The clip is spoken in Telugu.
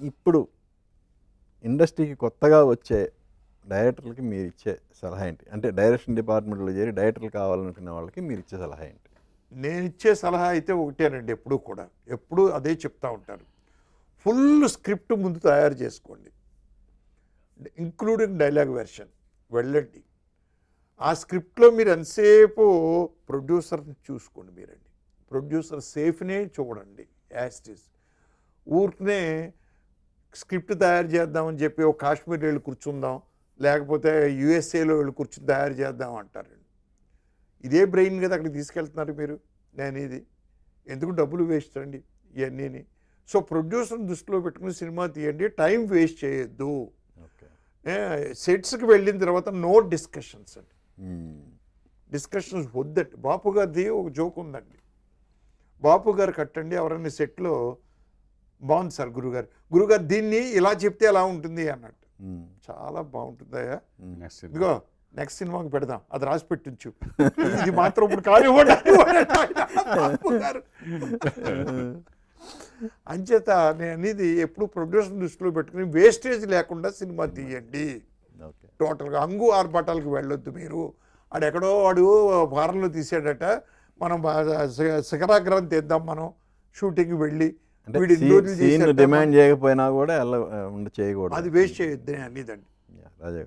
ఇప్పుడు ఇండస్ట్రీకి కొత్తగా వచ్చే డైరెక్టర్లకి మీరు ఇచ్చే సలహా ఏంటి? అంటే డైరెక్షన్ డిపార్ట్మెంట్లో చేరి డైరెక్టర్లు కావాలనుకున్న వాళ్ళకి మీరు ఇచ్చే సలహా ఏంటి? నేను ఇచ్చే సలహా అయితే ఒకటేనండి ఎప్పుడూ కూడా. ఎప్పుడూ అదే చెప్తా ఉంటాను. ఫుల్ స్క్రిప్ట్ ముందు తయారు చేసుకోండి. Including dialogue version. వెళ్ళండి. ఆ స్క్రిప్ట్లో మీరు ఎంతసేపు ప్రొడ్యూసర్ని చూసుకోండి మీరండి. ప్రొడ్యూసర్ సేఫ్నే చూడండి యాస్టిస్ ఊరికనే స్క్రిప్ట్ తయారు చేద్దామని చెప్పి ఒక కాశ్మీర్ వెళ్ళి కూర్చుందాం లేకపోతే యుఎస్ఏలో వెళ్ళి కూర్చుని తయారు చేద్దాం అంటారండి ఇదే బ్రెయిన్ కదా అక్కడికి తీసుకెళ్తున్నారు మీరు నేను ఇది. ఎందుకు డబ్బులు వేస్ట్ అండి ఇవన్నీ సో ప్రొడ్యూసర్ దృష్టిలో పెట్టుకుని సినిమా తీయండి టైం వేస్ట్ చేయొద్దు. సెట్స్కి వెళ్ళిన తర్వాత నో డిస్కషన్స్ అండి. డిస్కషన్స్ వద్దండి. బాపు గారిది ఒక జోక్ ఉందండి. బాపు గారు కట్టండి ఎవరైనా సెట్లో బాగుంది సార్ గురుగారు. గురుగారు దీన్ని ఇలా చెప్తే ఎలా ఉంటుంది అన్నట్టు. చాలా బాగుంటుందయ్యా. నెక్స్ట్ ఇదిగో నెక్స్ట్ సినిమాకి పెడదాం. అది రాసి పెట్టించు ఇది మాత్రం ఇప్పుడు కానివ్వండి గారు. అంచేత నేను అనేది ఎప్పుడు ప్రొడ్యూసర్ దృష్టిలో పెట్టుకుని వేస్టేజ్ లేకుండా సినిమా తీయండి. టోటల్గా అంగు ఆర్భాటాలకు వెళ్ళొద్దు మీరు. ఆడు ఎక్కడో వాడు ఫారెన్లో తీసాడట. మనం బా- శి- శిఖరాగ్రం తీద్దాం మనం. షూటింగ్ వెళ్ళి అంటే డిమాండ్ చేయకపోయినా కూడా చేయకూడదు. అది వేస్ట్ చేయొద్దు అనేదండి. రాజా